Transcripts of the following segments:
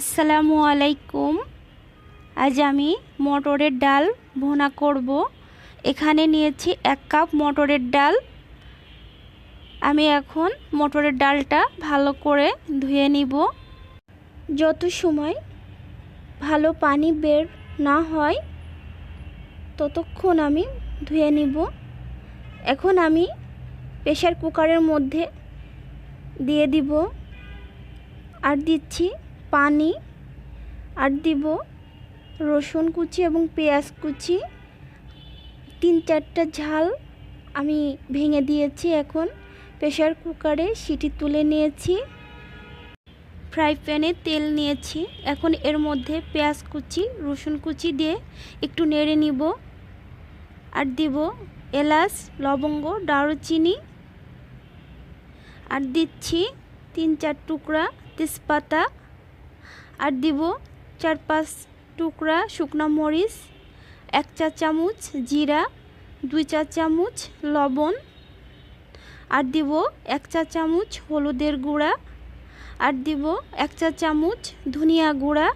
আসসালামু আলাইকুম। আজ আমি মটরের ডাল ভুনা করব। এখানে নিয়েছি এক কাপ মটরের ডাল। আমি এখন মটরের ডালটা ভালো করে ধুয়ে নিব। যত সময় ভালো পানি বের না হয়, ততক্ষণ আমি ধুয়ে নিব। এখন আমি প্রেশার কুকারের মধ্যে দিয়ে দিব। আর দিচ্ছি পানি আর দিব রসুন কুচি এবং পেঁয়াজ কুচি। তিন চারটা ঝাল আমি ভেঙে দিয়েছি এখন। প্রেশার কুকারে সিটি তুলে নিয়েছি। ফ্রাই প্যানে তেল নিয়েছি। এখন এর মধ্যে পেঁয়াজ কুচি, রসুন কুচি দিয়ে একটু নেড়ে নিব। আর দিব এলাচ, লবঙ্গ, দারুচিনি। আর দিচ্ছি তিন চার টুকরা তেজপাতা। আর দিব চার পাঁচ টুকরা শুকনো মরিচ, এক চা চামচ জিরা, দুই চা চামচ লবণ, আর দিব এক চা চামচ হলুদের গুঁড়া, আর দিব এক চা চামচ ধনিয়া গুঁড়া,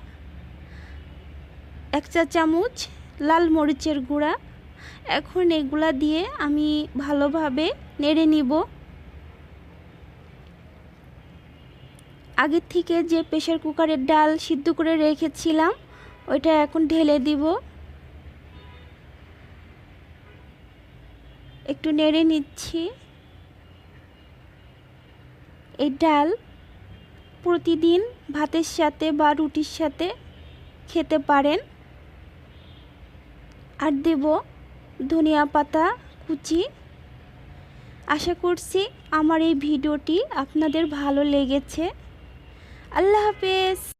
এক চা চামচ লাল মরিচের গুঁড়া। এখন এগুলা দিয়ে আমি ভালোভাবে নেড়ে নিব। আগের থেকে যে প্রেশার কুকারের ডাল সিদ্ধ করে রেখেছিলাম, ওইটা এখন ঢেলে দিব। একটু নেড়ে নিচ্ছি। এই ডাল প্রতিদিন ভাতের সাথে বা রুটির সাথে খেতে পারেন। আর দেব ধনিয়া পাতা, কুচি। আশা করছি আমার এই ভিডিওটি আপনাদের ভালো লেগেছে। আল্লাহ হাফেজ।